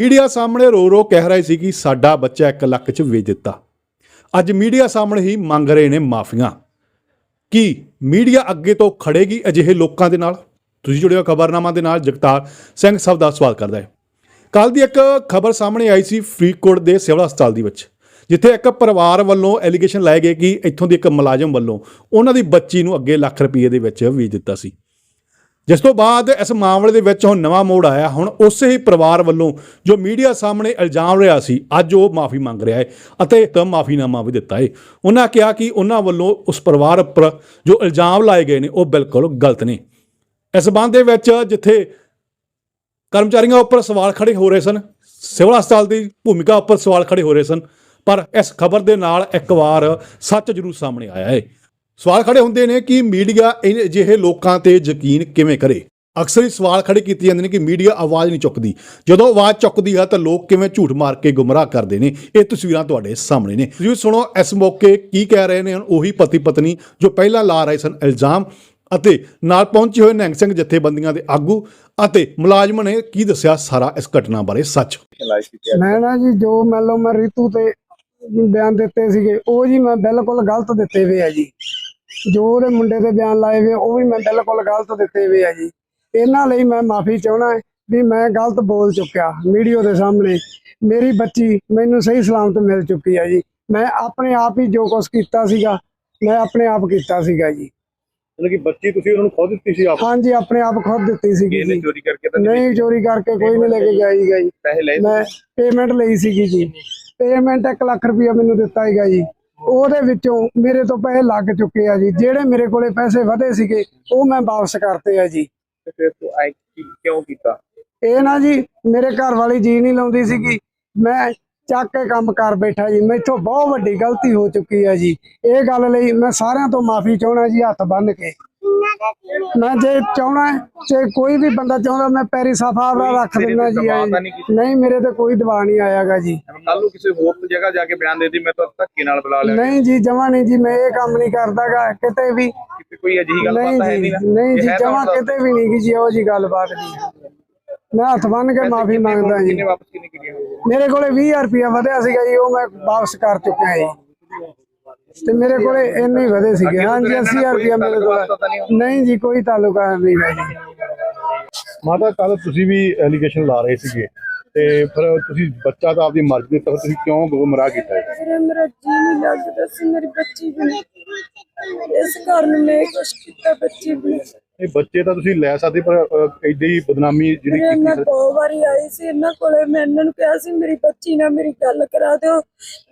Media ਸਾਹਮਣੇ ਰੋ ਰੋ ਕਹਿ ਰਹੇ ਸੀ ਕਿ ਸਾਡਾ ਬੱਚਾ 1 ਲੱਖ ਚ ਵੇਚ ਦਿੱਤਾ। ਅੱਜ ਮੀਡੀਆ ਸਾਹਮਣੇ ਹੀ ਮੰਗ ਰਹੇ ਨੇ ਮਾਫੀਆਂ। ਕੀ ਮੀਡੀਆ ਅੱਗੇ ਤੋਂ ਖੜੇਗੀ ਅਜਿਹੇ ਲੋਕਾਂ ਦੇ ਨਾਲ? ਤੁਸੀਂ ਜੁੜੇ ਹੋ ਖਬਰਨਾਮਾ ਦੇ ਨਾਲ ਜਗਤਾਰ ਸਿੰਘ ਸਭ ਦਾ ਸਵਾਲ ਕਰਦਾ ਹੈ। ਕੱਲ ਦੀ ਇੱਕ ਖਬਰ ਸਾਹਮਣੇ ਆਈ ਸੀ ਫਰੀਦਕੋਟ ਦੇ ਸਿਵਲ ਹਸਪਤਾਲ ਦੀ ਵਿੱਚ, ਜਿੱਥੇ ਇੱਕ ਪਰਿਵਾਰ ਵੱਲੋਂ ਐਲੀਗੇਸ਼ਨ ਲਾਏ ਗਏ ਕਿ ਇੱਥੋਂ ਦੀ ਇੱਕ ਮੁਲਾਜ਼ਮ ਵੱਲੋਂ ਉਹਨਾਂ ਦੀ ਬੱਚੀ ਨੂੰ ਅੱਗੇ ਲੱਖ ਰੁਪਏ ਦੇ ਵਿੱਚ ਵੇਚ ਦਿੱਤਾ ਸੀ। ਜਿਸ ਤੋਂ ਬਾਅਦ ਇਸ ਮਾਮਲੇ ਦੇ ਵਿੱਚ ਹੁਣ ਨਵਾਂ ਮੋੜ ਆਇਆ। ਹੁਣ ਉਸੇ ਹੀ ਪਰਿਵਾਰ ਵੱਲੋਂ ਜੋ ਮੀਡੀਆ ਸਾਹਮਣੇ ਇਲਜ਼ਾਮ ਰਿਹਾ ਸੀ, ਅੱਜ ਉਹ ਮਾਫੀ ਮੰਗ ਰਿਹਾ ਹੈ ਅਤੇ ਇੱਕ ਮਾਫੀਨਾਮਾ ਵੀ ਦਿੱਤਾ ਹੈ। ਉਹਨਾਂ ਕਿਹਾ ਕਿ ਉਹਨਾਂ ਵੱਲੋਂ ਉਸ ਪਰਿਵਾਰ ਉੱਪਰ ਜੋ ਇਲਜ਼ਾਮ ਲਾਏ ਗਏ ਨੇ, ਉਹ ਬਿਲਕੁਲ ਗਲਤ ਨੇ। ਇਸ ਸੰਬੰਧ ਦੇ ਵਿੱਚ ਜਿੱਥੇ ਕਰਮਚਾਰੀਆਂ ਉੱਪਰ ਸਵਾਲ ਖੜੇ ਹੋ ਰਹੇ ਸਨ, ਸਿਵਲ ਹਸਪਤਾਲ ਦੀ ਭੂਮਿਕਾ ਉੱਪਰ ਸਵਾਲ ਖੜੇ ਹੋ ਰਹੇ ਸਨ, ਪਰ ਇਸ ਖਬਰ ਦੇ ਨਾਲ ਇੱਕ ਵਾਰ ਸੱਚ ਜ਼ਰੂਰ ਸਾਹਮਣੇ ਆਇਆ ਹੈ। ਸਵਾਲ ਖੜੇ ਹੁੰਦੇ ਨੇ ਕਿ ਮੀਡੀਆ ਇਹ ਜਿਹੇ ਲੋਕਾਂ ਤੇ ਯਕੀਨ ਕਿਵੇਂ ਕਰੇ? ਅਕਸਰ ਹੀ ਸਵਾਲ ਖੜੇ ਕੀਤੇ ਜਾਂਦੇ ਨੇ ਕਿ ਮੀਡੀਆ ਆਵਾਜ਼ ਨਹੀਂ ਚੁੱਕਦੀ। ਜਦੋਂ ਆਵਾਜ਼ ਚੁੱਕਦੀ ਹੈ ਤਾਂ ਲੋਕ ਕਿਵੇਂ ਝੂਠ ਮਾਰ ਕੇ ਗੁੰਮਰਾਹ ਕਰਦੇ ਨੇ? ਇਹ ਤਸਵੀਰਾਂ ਤੁਹਾਡੇ ਸਾਹਮਣੇ ਨੇ। ਤੁਸੀਂ ਸੁਣੋ, ਇਸ ਮੌਕੇ ਕੀ ਕਹਿ ਰਹੇ ਨੇ ਉਹੀ ਪਤੀ ਪਤਨੀ ਜੋ ਪਹਿਲਾਂ ਲਾ ਰਹੇ ਸਨ ਇਲਜ਼ਾਮ ਅਤੇ ਨਾਲ ਪਹੁੰਚੇ ਹੋਏ ਨਿਹੰਗ ਸਿੰਘ ਜਥੇਬੰਦੀਆਂ ਦੇ ਆਗੂ ਅਤੇ ਮੁਲਾਜ਼ਮ ਨੇ ਕੀ ਦੱਸਿਆ ਸਾਰਾ ਇਸ ਘਟਨਾ ਬਾਰੇ? ਸੱਚ। ਮੈਂ ਨਾ ਜੀ ਜੋ ਮੰਨ ਲਓ ਮੈਂ ਰੀਤੂ ਤੇ ਬਿਆਨ ਦਿੱਤੇ ਸੀਗੇ, ਉਹ ਜੀ ਮੈਂ ਬਿਲਕੁਲ ਗਲਤ ਦਿੱਤੇ ਹੋਏ ਆ ਜੀ। ਜੋ ਉਹਦੇ ਮੁੰਡੇ ਤੇ ਬਿਆਨ ਲਾਏ ਹੋਏ ਉਹ ਵੀ ਮੈਂ ਬਿਲਕੁਲ ਗਲਤ ਦਿੱਤੇ ਹੋਏ ਆ ਜੀ। ਇਹਨਾਂ ਲਈ ਮੈਂ ਮਾਫੀ ਚਾਹਣਾ ਵੀ ਮੈਂ ਗਲਤ ਬੋਲ ਚੁੱਕਿਆ ਮੀਡੀਆ ਦੇ ਸਾਹਮਣੇ। ਮੇਰੀ ਬੱਚੀ ਮੈਨੂੰ ਸਹੀ ਸਲਾਮਤ ਮਿਲ ਚੁੱਕੀ ਆ ਜੀ। ਮੈਂ ਆਪਣੇ ਆਪ ਹੀ ਜੋ ਕੁਝ ਕੀਤਾ ਸੀਗਾ ਮੈਂ ਆਪਣੇ ਆਪ ਕੀਤਾ ਸੀਗਾ ਜੀ। ਮਤਲਬ ਕਿ ਬੱਚੀ ਤੁਸੀਂ ਉਹਨਾਂ ਨੂੰ ਖੁਦ ਦਿੱਤੀ ਸੀ ਆਪ? ਹਾਂਜੀ ਆਪਣੇ ਆਪ ਖੁਦ ਦਿੱਤੀ ਸੀਗੀ ਜੀ। ਚੋਰੀ ਕਰਕੇ ਤਾਂ ਨਹੀਂ ਚੋਰੀ ਕਰਕੇ ਕੋਈ ਨਹੀਂ ਲੈ ਕੇ ਗਿਆ ਜੀ। ਪੈਸੇ ਲਏ ਮੈਂ ਪੇਮੈਂਟ ਲਈ ਸੀਗੀ ਜੀ। ਪੇਮੈਂਟ 1 ਲੱਖ ਰੁਪਇਆ ਮੈਨੂੰ ਦਿੱਤਾ ਹੈਗਾ ਜੀ। ਉਹਦੇ ਵਿੱਚੋਂ ਮੇਰੇ ਤੋਂ ਪੈਸੇ ਲੱਗ ਚੁੱਕੇ ਆ ਜੀ। ਜਿਹੜੇ ਮੇਰੇ ਕੋਲੇ ਪੈਸੇ ਵਧੇ ਸੀਗੇ ਉਹ ਮੈਂ ਵਾਪਸ ਕਰਤੇ ਆ ਜੀ। ਤੇ ਫਿਰ ਤੂੰ ਕੀ- ਕਿਉਂ ਕੀਤਾ? ਇਹ ਨਾ ਜੀ ਮੇਰੇ ਘਰ ਵਾਲੀ ਜੀ ਨਹੀਂ ਲਾਉਂਦੀ ਸੀਗੀ। ਮੈਂ ਚੱਕ ਕੇ ਕੰਮ ਕਰ ਬੈਠਾ ਜੀ। ਮੈਥੋਂ ਬਹੁਤ ਵੱਡੀ ਗਲਤੀ ਹੋ ਚੁੱਕੀ ਆ ਜੀ। ਇਹ ਗੱਲ ਲਈ ਮੈਂ ਸਾਰਿਆਂ ਤੋਂ ਮਾਫੀ ਚਾਹਣਾ ਜੀ ਹੱਥ ਬੰਨ ਕੇ। ਮੈਂ ਜੇ ਚਾਹਣਾ ਜੇ ਕੋਈ ਵੀ ਬੰਦਾ ਚਾਹੁੰਦਾ ਮੈਂ ਪੈਰੀ ਸਾਫਾ ਆਪਣਾ ਰੱਖ ਦਿੰਦਾ ਜੀ ਨਹੀਂ ਮੇਰੇ ਤੇ ਕੋਈ ਦਬਾਅ ਨਹੀਂ ਆਇਆਗਾ ਜੀ। ਕੱਲ ਨੂੰ ਕਿਸੇ ਹੋਰ ਜਗ੍ਹਾ ਜਾ ਕੇ ਬਿਆਨ ਦੇ ਦੀ ਮੈਂ ਤਾਂ ਧੱਕੇ ਨਾਲ ਬੁਲਾ ਲਿਆ। ਨਹੀਂ ਜੀ ਜਮਾ ਨਹੀਂ ਜੀ ਮੈਂ ਇਹ ਕੰਮ ਨਹੀਂ ਕਰਦਾਗਾ ਕਿਤੇ ਵੀ। ਕੋਈ ਅਜਿਹੀ ਗੱਲ ਨਹੀਂ ਹੈ ਜੀ ਨਹੀਂ ਨਹੀਂ ਜਮਾ। ਕਿਤੇ ਵੀ ਨਹੀਂ ਜੀ ਉਹ ਜੀ ਗੱਲਬਾਤ ਜੀ। ਮੈਂ ਹੱਥ ਬੰਨ ਕੇ ਮਾਫੀ ਮੰਗਦਾ ਜੀ। ਮੇਰੇ ਕੋਲੇ 20000 ਰੁਪਇਆ ਵਧਿਆ ਸੀਗਾ ਜੀ ਉਹ ਮੈਂ ਵਾਪਸ ਕਰ ਚੁੱਕਿਆ ਜੀ। ਤੇ ਮੇਰੇ ਕੋਲੇ ਇੰਨੇ ਹੀ ਵਧੇ ਸੀਗੇ। ਹਾਂਜੀ ਤੇਰੇ ਨਾਲ 80000 ਕੋਈ ਰੁਪਇਆ ਮੇਰੇ ਕੋਲ ਨਹੀਂ ਜੀ ਕੋਈ ਤਾਲੁਕਾ ਨਹੀਂ ਹੈ ਜੀ ਮਾਤਾ ਕੱਲ ਤੁਸੀਂ ਵੀ ਐਲੀਗੇਸ਼ਨ ਲਾ ਰਹੇ ਸੀਗੇ। ਤੇ ਫਿਰ ਤੁਸੀਂ ਬੱਚਾ ਤਾਂ ਆਪਦੀ ਮਰਜ਼ੀ ਦੇ ਤਹਿਤ ਤੁਸੀਂ ਕਿਉਂ ਗੁੰਮਰਾਹ ਕੀਤਾ ਹੈ ਮੇਰੇ ਮੇਰਾ ਜੀ ਨਹੀਂ ਲੱਗਦਾ ਸੀ ਮੇਰੀ ਬੱਚੀ ਵੀ ਨਹੀਂ। ਇਸ ਕਾਰਨ ਮੈਂ ਕੁਛ ਕੀਤਾ ਬੱਚੀ ਵੀ ਨਹੀਂ। ਇਹ ਬੱਚੇ ਤਾਂ ਤੁਸੀਂ ਲੈ ਸਕਦੇ ਪਰ ਅ, ਐਡੀ ਬਦਨਾਮੀ ਜਿਹੜੀ ਮੈਂ ਕੀਤੀ ਬਹੁਤ ਵਾਰੀ ਆਈ ਸੀ ਇਹਨਾਂ ਕੋਲੇ ਮੈਂ ਇਹਨਾਂ ਨੂੰ ਕਿਹਾ ਸੀ ਮੇਰੀ ਬੱਚੀ ਨਾਲ ਮੇਰੀ ਗੱਲ ਕਰਾ ਦਿਓ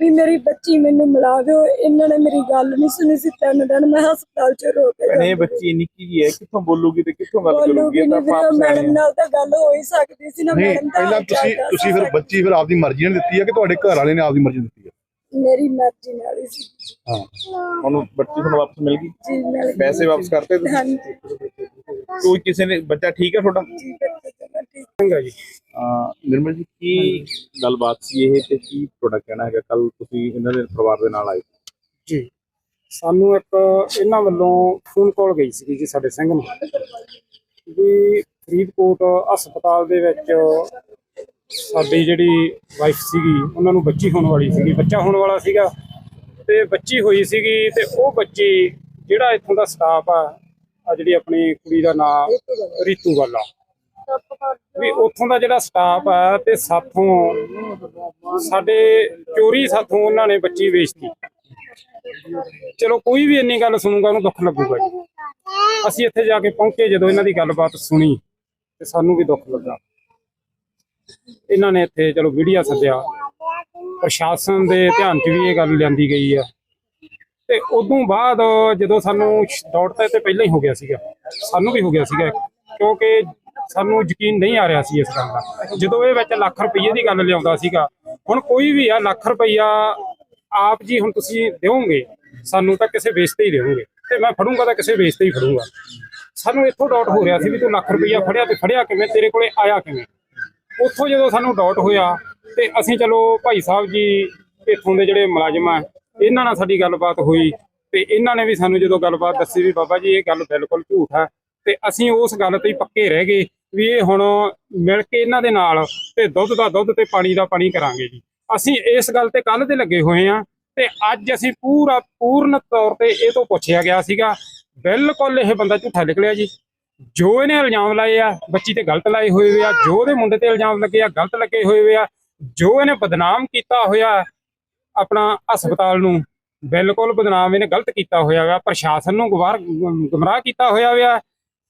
ਵੀ ਮੇਰੀ ਬੱਚੀ ਮੈਨੂੰ ਮਿਲਾ ਦਿਓ। ਇਹਨਾਂ ਨੇ ਮੇਰੀ ਗੱਲ ਨਹੀਂ ਸੁਣੀ ਸੀ ਤਿੰਨ ਦਿਨ ਮੈਂ ਹਸਪਤਾਲ ਚ ਰੋ ਕੇ ਨਹੀਂ ਬੱਚੀ ਨਿੱਕੀ ਜੀ ਹੈ? ਕਿੱਥੋਂ ਬੋਲੂਗੀ ਤੇ ਕਿੱਥੋਂ ਗੱਲ ਕਰੂਗੀ? ਬੋਲੂਗੀ ਇਹ ਤਾਂ ਨਹੀਂ ਪਾਪ ਵੀਰੇ ਮੈਡਮ ਨਾਲ ਤਾਂ ਗੱਲ ਹੋ ਹੀ ਸਕਦੀ ਸੀ ਨਾ ਨਹੀਂ ਮੈਡਮ ਦਾ ਪਹਿਲਾਂ ਤੁਸੀਂ ਤੁਸੀਂ ਫਿਰ। ਬੱਚੀ ਫਿਰ ਆਪਦੀ ਮਰਜ਼ੀ ਨਾਲ ਦਿੱਤੀ ਹੈ ਕਿ ਤੁਹਾਡੇ ਘਰ ਵਾਲੇ ਨੇ ਆਪਦੀ ਮਰਜ਼ੀ ਨਾਲ ਦਿੱਤੀ ਹੈ ਮੇਰੀ ਮਰਜ਼ੀ ਨਾਲ ਹੀ ਸੀ। ਹਾਂ। ਉਹਨੂੰ ਬੱਚੀ ਤੁਹਾਨੂੰ ਵਾਪਸ ਮਿਲ ਗਈ? ਜੀ ਮਿਲ ਗਈ। ਪੈਸੇ ਵਾਪਸ ਕਰਤੇ ਤੁਸੀਂ? ਹਾਂਜੀ। ਕੋਈ ਕਿਸੇ ਨੇ ਬੱਚਾ ਠੀਕ ਹੈ ਤੁਹਾਡਾ? ਜੀ ਬੱਚੇ ਚਲੋ ਠੀਕ। ਅਹ ਨਿਰਮਲ ਜੀ ਕੀ ਗੱਲਬਾਤ ਸੀ ਇਹ ਤੇ ਕੀ ਤੁਹਾਡਾ ਕਹਿਣਾ ਹੈਗਾ? ਕੱਲ ਤੁਸੀਂ ਇਹਨਾਂ ਦੇ ਪਰਿਵਾਰ ਦੇ ਨਾਲ ਆਏ। ਜੀ। ਸਾਨੂੰ ਇੱਕ ਇਹਨਾਂ ਵੱਲੋਂ ਫੋਨ ਕਾਲ ਗਈ ਸੀ ਜੀ ਸਾਡੇ ਸਿੰਘ ਨੂੰ। ਵੀ ਫਰੀਦਕੋਟ ਹਸਪਤਾਲ ਦੇ ਵਿੱਚ ਸਾਡੀ ਜਿਹੜੀ ਵਾਈਫ ਸੀਗੀ, ਉਹਨਾਂ ਨੂੰ ਬੱਚੀ ਹੋਣ ਵਾਲੀ ਸੀਗੀ। ਬੱਚਾ ਹੋਣ ਵਾਲਾ ਸੀਗਾ ਤੇ ਬੱਚੀ ਹੋਈ ਸੀਗੀ ਤੇ ਉਹ ਬੱਚੀ ਜਿਹੜਾ ਇੱਥੋਂ ਦਾ ਸਟਾਫ ਆ ਆ ਜਿਹੜੀ ਆਪਣੀ ਕੁੜੀ ਦਾ ਨਾਮ ਰੀਤੂ ਵਾਲਾ ਵੀ ਉੱਥੋਂ ਦਾ ਜਿਹੜਾ ਸਟਾਫ ਆ ਤੇ ਸਾਥੋਂ ਸਾਡੇ ਚੋਰੀ ਸਾਥੋਂ ਉਹਨਾਂ ਨੇ ਬੱਚੀ ਵੇਚਤੀ। ਚਲੋ ਕੋਈ ਵੀ ਇੰਨੀ ਗੱਲ ਸੁਣੂਗਾ, ਉਹਨੂੰ ਦੁੱਖ ਲੱਗੂਗਾ ਜੀ। ਅਸੀਂ ਇੱਥੇ ਜਾ ਕੇ ਪਹੁੰਚੇ ਜਦੋਂ ਇਹਨਾਂ ਦੀ ਗੱਲਬਾਤ ਸੁਣੀ ਤੇ ਸਾਨੂੰ ਵੀ ਦੁੱਖ ਲੱਗਾ। ਇਹਨਾਂ ਨੇ ਇੱਥੇ ਚਲੋ ਵੀਡੀਓ ਸੱਦਿਆ। ਪ੍ਰਸ਼ਾਸਨ ਦੇ ਧਿਆਨ 'ਚ ਵੀ ਇਹ ਗੱਲ ਲਿਆਂਦੀ ਗਈ ਆ ਤੇ ਉਦੋਂ ਬਾਅਦ ਜਦੋਂ ਸਾਨੂੰ ਦੌੜ ਤੇ ਤੇ ਪਹਿਲਾਂ ਹੀ ਹੋ ਗਿਆ ਸੀਗਾ, ਸਾਨੂੰ ਵੀ ਹੋ ਗਿਆ ਸੀਗਾ, ਕਿਉਂਕਿ ਸਾਨੂੰ ਯਕੀਨ ਨਹੀਂ ਆ ਰਿਹਾ ਸੀ ਇਸ ਗੱਲ ਦਾ। ਜਦੋਂ ਇਹ ਵਿੱਚ ਲੱਖ ਰੁਪਏ ਦੀ ਗੱਲ ਲਿਆਉਂਦਾ ਸੀਗਾ, ਹੁਣ ਕੋਈ ਵੀ ਆ ਲੱਖ ਰੁਪਈਆ ਆਪ ਜੀ ਹੁਣ ਤੁਸੀਂ ਦਿਓਗੇ, ਸਾਨੂੰ ਤਾਂ ਕਿਸੇ ਵੇਚ ਤੇ ਹੀ ਦੇਵੋਗੇ ਤੇ ਮੈਂ ਫੜੂੰਗਾ ਤਾਂ ਕਿਸੇ ਵੇਚ ਤੇ ਹੀ ਫੜੂੰਗਾ। ਸਾਨੂੰ ਇੱਥੋਂ ਡਾਊਟ ਹੋ ਰਿਹਾ ਸੀ ਵੀ ਤੂੰ ਲੱਖ ਰੁਪਈਆ ਫੜਿਆ ਤੇ ਫੜਿਆ ਕਿਵੇਂ, ਤੇਰੇ ਕੋਲੇ ਆਇਆ ਕਿਵੇਂ? ਉੱਥੋਂ ਜਦੋਂ ਸਾਨੂੰ ਡਾਊਟ ਹੋਇਆ ਤੇ ਅਸੀਂ ਚਲੋ ਭਾਈ ਸਾਹਿਬ ਜੀ ਇੱਥੋਂ ਦੇ ਜਿਹੜੇ ਮੁਲਾਜ਼ਮ ਆ, ਇਹਨਾਂ ਨਾਲ ਸਾਡੀ ਗੱਲਬਾਤ ਹੋਈ ਤੇ ਇਹਨਾਂ ਨੇ ਵੀ ਸਾਨੂੰ ਜਦੋਂ ਗੱਲਬਾਤ ਦੱਸੀ ਵੀ ਬਾਬਾ ਜੀ ਇਹ ਗੱਲ ਬਿਲਕੁਲ ਝੂਠ ਹੈ ਤੇ ਅਸੀਂ ਉਸ ਗੱਲ ਤੇ ਹੀ ਪੱਕੇ ਰਹਿ ਗਏ ਵੀ ਇਹ ਹੁਣ ਮਿਲ ਕੇ ਇਹਨਾਂ ਦੇ ਨਾਲ ਤੇ ਦੁੱਧ ਦਾ ਦੁੱਧ ਤੇ ਪਾਣੀ ਦਾ ਪਾਣੀ ਕਰਾਂਗੇ ਜੀ। ਅਸੀਂ ਇਸ ਗੱਲ ਤੇ ਕੱਲ ਦੇ ਲੱਗੇ ਹੋਏ ਆ ਤੇ ਅੱਜ ਅਸੀਂ ਪੂਰਾ ਪੂਰਨ ਤੌਰ ਤੇ ਇਹ ਤੋਂ ਪੁੱਛਿਆ ਗਿਆ ਸੀਗਾ, ਬਿਲਕੁਲ ਇਹ ਬੰਦਾ ਝੂਠਾ ਨਿਕਲਿਆ ਜੀ। ਜੋ ਇਹਨੇ ਇਲਜ਼ਾਮ ਲਾਏ ਆ ਬੱਚੀ ਤੇ ਗਲਤ ਲਾਏ ਹੋਏ ਆ ਜੋ ਉਹਦੇ ਮੁੰਡੇ ਤੇ ਇਲਜ਼ਾਮ ਲੱਗੇ ਆ ਗਲਤ ਲੱਗੇ ਹੋਏ ਆ ਜੋ ਇਹਨੇ ਬਦਨਾਮ ਕੀਤਾ ਹੋਇਆ ਆਪਣਾ ਹਸਪਤਾਲ ਨੂੰ ਬਿਲਕੁਲ ਬਦਨਾਮ ਇਹਨੇ ਗਲਤ ਕੀਤਾ ਹੋਇਆ ਵਾ ਪ੍ਰਸ਼ਾਸਨ ਨੂੰ ਗਵਾਰ ਗੁੰਮਰਾਹ ਕੀਤਾ ਹੋਇਆ ਵਾ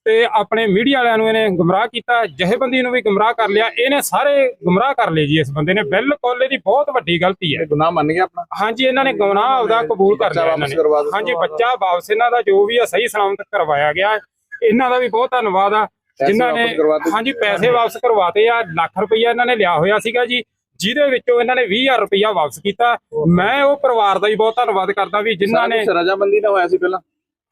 ਤੇ ਆਪਣੇ ਮੀਡੀਆ ਵਾਲਿਆਂ ਨੂੰ ਇਹਨੇ ਗੁੰਮਰਾਹ ਕੀਤਾ ਜਹੇਬੰਦੀ ਨੂੰ ਵੀ ਗੁੰਮਰਾਹ ਕਰ ਲਿਆ ਇਹਨੇ ਸਾਰੇ ਗੁੰਮਰਾਹ ਕਰ ਲਏ ਜੀ ਇਸ ਬੰਦੇ ਨੇ ਬਿਲਕੁਲ ਇਹਦੀ ਬਹੁਤ ਵੱਡੀ ਗਲਤੀ ਹੈ। ਗੁਨਾਹ ਮੰਨ ਗਿਆ ਆਪਣਾ? ਹਾਂਜੀ ਇਹਨਾਂ ਨੇ ਗੁਨਾਹ ਆਪਦਾ ਕਬੂਲ ਕਰ ਲਿਆ ਇਹਨਾਂ ਨੇ। ਹਾਂਜੀ ਬੱਚਾ ਵਾਪਸ ਇਹਨਾਂ ਦਾ ਜੋ ਵੀ ਆ ਸਹੀ ਸਲਾਮਤ ਕਰਵਾਇਆ ਗਿਆ। ਇਹਨਾਂ ਦਾ ਵੀ ਬਹੁਤ ਧੰਨਵਾਦ ਆ ਜਿਨ੍ਹਾਂ ਨੇ। ਹਾਂਜੀ ਪੈਸੇ ਵਾਪਸ ਕਰਵਾਤੇ ਆ ਲੱਖ ਰੁਪਈਆ ਇਹਨਾਂ ਨੇ ਲਿਆ ਹੋਇਆ ਸੀਗਾ ਜੀ ਜਿਹਦੇ ਵਿੱਚੋਂ ਇਹਨਾਂ ਨੇ 20000 ਰੁਪਈਆ ਵਾਪਸ ਕੀਤਾ। ਮੈਂ ਉਹ ਪਰਿਵਾਰ ਦਾ ਹੀ ਬਹੁਤ ਧੰਨਵਾਦ ਕਰਦਾ ਵੀ ਜਿਨ੍ਹਾਂ ਨੇ ਰਜਾਮੰਦੀ ਨਾ ਹੋਇਆ ਸੀ ਪਹਿਲਾਂ?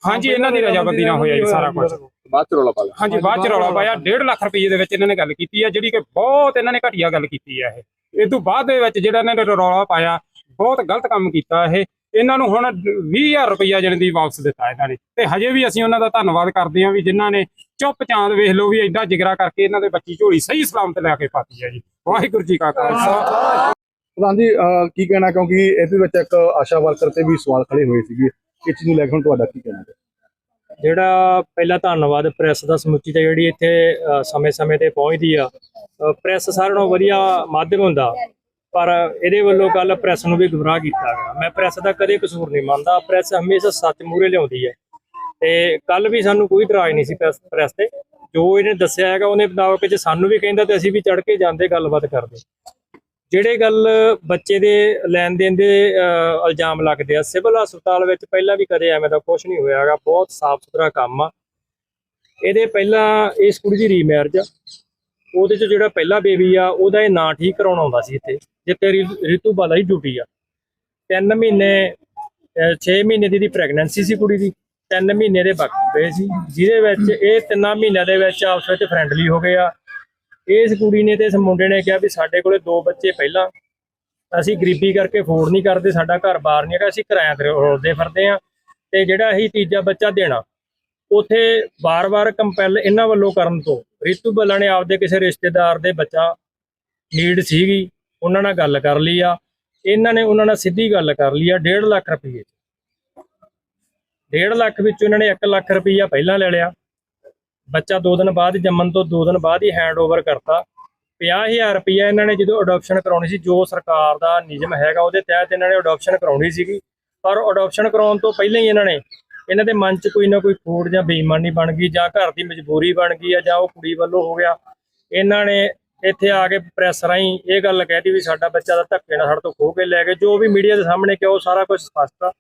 ਹਾਂਜੀ ਇਹਨਾਂ ਦੀ ਰਜਾਬੰਦੀ ਨਾਲ ਹੋਇਆ ਜੀ ਸਾਰਾ ਕੁਝ ਬਾਅਦ ਚ ਰੌਲਾ ਪਾ ਲਿਆ। ਹਾਂਜੀ ਬਾਅਦ ਚ ਰੌਲਾ ਪਾਇਆ। 1.5 ਲੱਖ ਰੁਪਏ ਦੇ ਵਿੱਚ ਇਹਨਾਂ ਨੇ ਗੱਲ ਕੀਤੀ ਆ ਜਿਹੜੀ ਕਿ ਬਹੁਤ ਇਹਨਾਂ ਨੇ ਘਟੀਆ ਗੱਲ ਕੀਤੀ ਆ ਇਹ। ਇਹ ਤੋਂ ਬਾਅਦ ਦੇ ਵਿੱਚ ਜਿਹੜਾ ਇਹਨਾਂ ਨੇ ਰੌਲਾ ਪਾਇਆ ਬਹੁਤ ਗਲਤ ਕੰਮ ਕੀਤਾ ਇਹ। ਇਹਨਾਂ ਨੂੰ ਹੁਣ 20000 ਰੁਪਇਆ ਜਿਹੜੇ ਦੀ ਵਾਪਸ ਦਿੱਤਾ ਇਹਨਾਂ ਨੇ। ਤੇ ਹਜੇ ਵੀ ਅਸੀਂ ਉਹਨਾਂ ਦਾ ਧੰਨਵਾਦ ਕਰਦੇ ਹਾਂ ਵੀ ਜਿਨ੍ਹਾਂ ਨੇ ਚੁੱਪ ਚਾਂਦ ਵੇਖ ਲਓ ਵੀ ਐਡਾ ਜਿਗਰਾ ਕਰਕੇ ਇਹਨਾਂ ਦੇ ਬੱਚੀ ਝੋਲੀ ਸਹੀ ਸਲਾਮਤ ਲੈ ਕੇ ਪਾਤੀ ਹੈ ਜੀ। ਵਾਹਿਗੁਰੂ ਜੀ ਕਾ ਖਾਲਸਾ। ਪ੍ਰਧਾਨ ਜੀ ਕੀ ਕਹਿਣਾ ਕਿਉਂਕਿ ਇਹਦੇ ਵਿੱਚ ਇੱਕ ਆਸ਼ਾ ਵਰਕਰ ਤੇ ਵੀ ਸਵਾਲ ਖੜੇ ਹੋਏ ਸੀਗੇ। ਇਸ ਚੀਜ਼ ਨੂੰ ਲੈ ਕੇ ਹੁਣ ਤੁਹਾਡਾ ਕੀ ਕਹਿਣਾ? ਹੈ ਜਿਹੜਾ ਪਹਿਲਾ ਧੰਨਵਾਦ ਪ੍ਰੈਸ ਦਾ ਸਮੁੱਚੀ ਤੇ ਜਿਹੜੀ ਇੱਥੇ ਸਮੇਂ-ਸਮੇਂ ਤੇ ਪਹੁੰਚਦੀ ਆ ਪ੍ਰੈਸ ਸਾਰਿਆਂ ਨਾਲੋਂ ਵਧੀਆ ਮਾਧਿਅਮ ਹੁੰਦਾ। ਪਰ ਇਹਦੇ ਵੱਲੋਂ ਕੱਲ ਪ੍ਰੈਸ ਨੂੰ ਵੀ ਗੁੰਮਰਾਹ ਕੀਤਾ ਗਿਆ। ਮੈਂ ਪ੍ਰੈਸ ਦਾ ਕਦੇ ਕਸੂਰ ਨਹੀਂ ਮੰਨਦਾ। ਪ੍ਰੈਸ ਹਮੇਸ਼ਾ ਸੱਚ ਮੂਹਰੇ ਲਿਆਉਂਦੀ ਹੈ। ਤੇ ਕੱਲ ਵੀ ਸਾਨੂੰ ਕੋਈ ਇਤਰਾਜ਼ ਨਹੀਂ ਸੀ ਪ੍ਰੈਸ ਪ੍ਰੈਸ ਤੇ। ਜੋ ਇਹਨੇ ਦੱਸਿਆ ਹੈਗਾ ਉਹਨੇ ਮੁਤਾਬਕ ਜੇ ਸਾਨੂੰ ਵੀ ਕਹਿੰਦਾ ਤੇ ਅਸੀਂ ਵੀ ਚੜ ਕੇ ਜਾਂਦੇ, ਗੱਲਬਾਤ ਕਰਦੇ। ਜਿਹੜੇ ਗੱਲ ਬੱਚੇ ਦੇ ਲੈਣ ਦੇਣ ਦੇ ਇਲਜ਼ਾਮ ਲੱਗਦੇ ਆ, ਸਿਵਲ ਹਸਪਤਾਲ ਵਿੱਚ ਪਹਿਲਾਂ ਵੀ ਕਦੇ ਐਵੇਂ ਦਾ ਕੁਝ ਨਹੀਂ ਹੋਇਆ ਹੈਗਾ। ਬਹੁਤ ਸਾਫ਼ ਸੁਥਰਾ ਕੰਮ ਆ। ਇਹਦੇ ਪਹਿਲਾਂ ਇਸ ਕੁੜੀ ਦੀ ਰੀਮੈਰਿਜ ਆ। ਉਹਦੇ ਚ ਜਿਹੜਾ ਪਹਿਲਾ ਬੇਬੀ ਆ, ਉਹਦਾ ਇਹ ਨਾਂ ਠੀਕ ਕਰਾਉਣ ਆਉਂਦਾ ਸੀ ਇੱਥੇ ਜਿੱਤੇ ਰਿ- ਰਿਤੂ ਬਾਲਾ ਦੀ ਡਿਊਟੀ ਆ। ਤਿੰਨ ਮਹੀਨੇ 6 ਮਹੀਨੇ ਦੀ ਦੀ ਪ੍ਰੈਗਨੈਂਸੀ ਸੀ ਕੁੜੀ ਦੀ, ਤਿੰਨ ਮਹੀਨੇ ਦੇ ਬਾਕੀ ਪਏ ਸੀ, ਜਿਹਦੇ ਵਿੱਚ ਇਹ ਤਿੰਨਾਂ ਮਹੀਨਿਆਂ ਦੇ ਵਿੱਚ ਆਪਸ ਵਿੱਚ ਫਰੈਂਡਲੀ ਹੋ ਗਏ ਆ। ਇਸ ਕੁੜੀ ਨੇ ਤੇ ਇਸ ਮੁੰਡੇ ਨੇ ਕਿਹਾ ਵੀ ਸਾਡੇ ਕੋਲੇ ਦੋ ਬੱਚੇ ਪਹਿਲਾਂ, ਅਸੀਂ ਗਰੀਬੀ ਕਰਕੇ ਅਫੋਰਡ ਨਹੀਂ ਕਰਦੇ, ਸਾਡਾ ਘਰ-ਬਾਰ ਨਹੀਂ ਹੈਗਾ, ਅਸੀਂ ਕਿਰਾਇਆ ਤੇ ਰੋਲਦੇ ਫਿਰਦੇ ਆ, ਤੇ ਜਿਹੜਾ ਅਸੀਂ ਤੀਜਾ ਬੱਚਾ ਦੇਣਾ ਉਥੇ ਵਾਰ-ਵਾਰ ਕੰਪੈਲ ਇਹਨਾਂ ਵੱਲੋਂ ਕਰਨ ਤੋਂ। ਰੀਤੂ ਬੱਲਾ ਨੇ ਆਪਦੇ ਕਿਸੇ ਰਿਸ਼ਤੇਦਾਰ ਦੇ ਬੱਚਾ ਨੀਡ ਸੀਗੀ, ਉਹਨਾਂ ਨਾਲ ਗੱਲ ਕਰ ਲਈ ਆ। ਇਹਨਾਂ ਨੇ ਉਹਨਾਂ ਨਾਲ ਸਿੱਧੀ ਗੱਲ ਕਰ ਲਈ ਆ 1.5 ਲੱਖ ਰੁਪਏ 1.5 ਲੱਖ ਵਿੱਚ ਉਹਨਾਂ ਨੇ 1 ਲੱਖ ਰੁਪਈਆ ਪਹਿਲਾਂ ਲੈ ਲਿਆ। ਬੱਚਾ 2 ਦਿਨ ਬਾਅਦ ਜੰਮਣ ਤੋਂ 2 ਦਿਨ ਬਾਅਦ ਹੀ ਹੈਂਡਓਵਰ ਕਰਤਾ। 50000 ਰੁਪਈਆ ਇਹਨਾਂ ਨੇ ਜਦੋਂ ਅਡਾਪਸ਼ਨ ਕਰਾਉਣੀ ਸੀ, ਜੋ ਸਰਕਾਰ ਦਾ ਨਿਯਮ ਹੈਗਾ ਉਹਦੇ ਤਹਿਤ ਇਹਨਾਂ ਨੇ ਅਡਾਪਸ਼ਨ ਕਰਾਉਣੀ ਸੀਗੀ। ਪਰ ਅਡਾਪਸ਼ਨ ਕਰਾਉਣ ਤੋਂ ਪਹਿਲਾਂ ਹੀ ਇਹਨਾਂ ਨੇ ਇਹਨਾਂ ਦੇ ਮਨ 'ਚ ਕੋਈ ਨਾ ਕੋਈ ਖੋੜ ਜਾਂ ਬੇਈਮਾਨੀ ਬਣ ਗਈ ਜਾਂ ਘਰ ਦੀ ਮਜਬੂਰੀ ਬਣ ਗਈ ਆ ਜਾਂ ਉਹ ਕੁੜੀ ਵੱਲੋਂ ਹੋ ਗਿਆ। ਇਹਨਾਂ ਨੇ ਇੱਥੇ ਆ ਕੇ ਪ੍ਰੈਸ ਰਾਹੀਂ ਇਹ ਗੱਲ ਕਹਿਤੀ ਵੀ ਸਾਡਾ ਬੱਚਾ ਦਾ ਧੱਕੇ ਨਾਲ ਸਾਡੇ ਤੋਂ ਖੋਹ ਕੇ ਲੈ ਗਏ ਜੋ ਵੀ ਮੀਡੀਆ ਦੇ ਸਾਹਮਣੇ ਕਿਹਾ ਉਹ ਸਾਰਾ ਕੁਝ ਸਪਸ਼ਟ ਆ।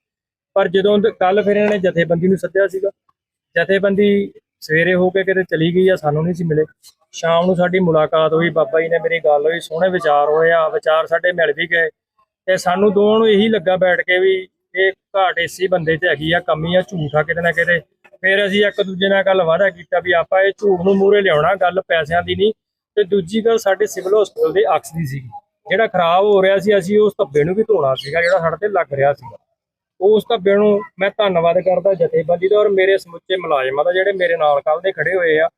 ਪਰ ਜਦੋਂ ਕੱਲ ਫਿਰ ਇਹਨਾਂ ਨੇ ਜਥੇਬੰਦੀ ਨੂੰ ਸੱਦਿਆ ਸੀਗਾ। ਜਥੇਬੰਦੀ ਸਵੇਰੇ ਹੋ ਕੇ ਕਿਤੇ ਚਲੀ ਗਈ ਆ, ਸਾਨੂੰ ਨਹੀਂ ਸੀ ਮਿਲੇ। ਸ਼ਾਮ ਨੂੰ ਸਾਡੀ ਮੁਲਾਕਾਤ ਹੋਈ, ਬਾਬਾ ਜੀ ਨੇ ਮੇਰੀ ਗੱਲ ਹੋਈ, ਸੋਹਣੇ ਵਿਚਾਰ ਹੋਏ ਆ, ਵਿਚਾਰ ਸਾਡੇ ਮਿਲ ਵੀ ਗਏ। ਤੇ ਸਾਨੂੰ ਦੋਵਾਂ ਨੂੰ ਇਹੀ ਲੱਗਾ ਬੈਠ ਕੇ ਵੀ ਇਹ ਘਾਟ ਇਸੇ ਬੰਦੇ ਤੇ ਹੈਗੀ ਆ, ਕਮੀ ਆ, ਝੂਠ ਆ ਕਿਤੇ ਨਾ ਕਿਤੇ। ਫਿਰ ਅਸੀਂ ਇੱਕ ਦੂਜੇ ਨਾਲ ਗੱਲ ਵਾਅਦਾ ਕੀਤਾ ਵੀ ਆਪਾਂ ਇਹ ਝੂਠ ਨੂੰ ਮੂਹਰੇ ਲਿਆਉਣਾ, ਗੱਲ ਪੈਸਿਆਂ ਦੀ ਨਹੀਂ। ਤੇ ਦੂਜੀ ਗੱਲ ਸਾਡੇ ਸਿਵਲ ਹਸਪਤਾਲ ਦੇ ਅਕਸ ਦੀ ਸੀਗੀ। ਜਿਹੜਾ ਖਰਾਬ ਹੋ ਰਿਹਾ ਸੀ, ਅਸੀਂ ਉਸ ਧੱਬੇ ਨੂੰ ਵੀ ਧੋਣਾ ਸੀਗਾ, ਜਿਹੜਾ ਸਾਡੇ ਤੇ ਲੱਗ ਰਿਹਾ ਸੀਗਾ। ਉਸ ਧੱਬੇ ਨੂੰ ਮੈਂ ਧੰਨਵਾਦ ਕਰਦਾ ਜਥੇਬੰਦੀ ਦਾ ਔਰ ਮੇਰੇ ਸਮੁੱਚੇ ਮੁਲਾਜ਼ਮਾਂ ਦਾ, ਜਿਹੜੇ ਮੇਰੇ ਨਾਲ ਕੱਲ ਦੇ ਖੜੇ ਹੋਏ ਆ।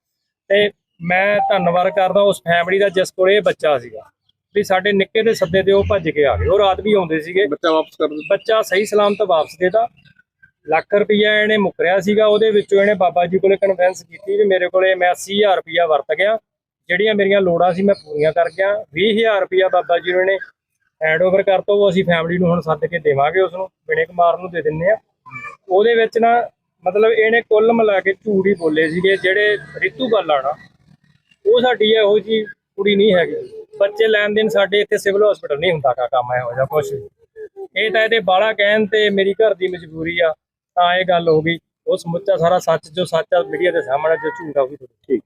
ਤੇ ਮੈਂ ਧੰਨਵਾਦ ਕਰਦਾ ਉਸ ਫੈਮਿਲੀ ਦਾ ਜਿਸ ਕੋਲ ਇਹ ਬੱਚਾ ਸੀਗਾ। ਵੀ ਸਾਡੇ ਨਿੱਕੇ ਦੇ ਸੱਦੇ ਤੇ ਉਹ ਭੱਜ ਕੇ ਆ ਗਏ। ਉਹ ਰਾਤ ਵੀ ਆਉਂਦੇ ਸੀਗੇ। ਬੱਚਾ ਵਾਪਸ ਕਰ ਦਿਓ ਬੱਚਾ ਸਹੀ ਸਲਾਮਤ ਵਾਪਸ ਦੇਤਾ। ਲੱਖ ਰੁਪਈਆ ਇਹਨੇ ਮੁਕਰਿਆ ਸੀਗਾ। ਉਹਦੇ ਵਿੱਚੋਂ ਇਹਨੇ ਬਾਬਾ ਜੀ ਕੋਲੇ ਕਨਫਰੈਂਸ ਕੀਤੀ ਵੀ ਮੇਰੇ ਕੋਲੇ ਮੈਂ 80000 ਰੁਪਈਆ ਵਰਤ ਗਿਆ। ਜਿਹੜੀਆਂ ਮੇਰੀਆਂ ਲੋੜਾਂ ਸੀ ਮੈਂ ਪੂਰੀਆਂ ਕਰ ਗਿਆ। 20000 ਰੁਪਈਆ ਬਾਬਾ ਜੀ ਨੂੰ ਹੈਂਡਓਵਰ ਕਰਤਾ। ਉਹ ਅਸੀਂ ਫੈਮਿਲੀ ਨੂੰ ਹੁਣ ਸੱਦ ਕੇ ਦੇਵਾਂਗੇ ਉਸ ਨੂੰ ਬਿਨੇ ਕੁਮਾਰ ਨੂੰ ਦੇ ਦਿੰਨੇ ਆ। ਉਹਦੇ ਵਿੱਚ ਨਾ ਮਤਲਬ ਇਹਨੇ ਕੁੱਲ ਮਿਲਾ ਕੇ ਝੂਠ ਹੀ ਬੋਲੇ ਸੀਗੇ। ਜਿਹੜੇ ਰਿਤੂ ਬਾਲਾ ਨਾ ਉਹ ਸਾਡੀ ਇਹੋ ਜੀ ਕੁੜੀ ਨਹੀਂ ਹੈਗੀ। ਬੱਚੇ ਲੈਣ ਦੇਣ ਸਾਡੇ ਇੱਥੇ ਸਿਵਲ ਹਸਪੀਟਲ ਨਹੀਂ ਹੁੰਦਾ ਕਾ ਕੰਮ ਇਹੋ ਜਿਹਾ ਕੁਛ। ਇਹ ਤਾਂ ਇਹਦੇ ਬਾਲਾ ਕਹਿਣ ਤੇ ਮੇਰੀ ਘਰ ਦੀ ਮਜਬੂਰੀ ਆ, ਤਾਂ ਇਹ ਗੱਲ ਹੋ ਗਈ। ਉਹ ਸਮੁੱਚਾ ਸਾਰਾ ਸੱਚ ਜੋ ਸੱਚ ਆ, ਮੀਡੀਆ ਦੇ ਸਾਹਮਣੇ ਜੋ ਝੂਠ ਆ, ਉਹ ਵੀ ਠੀਕ।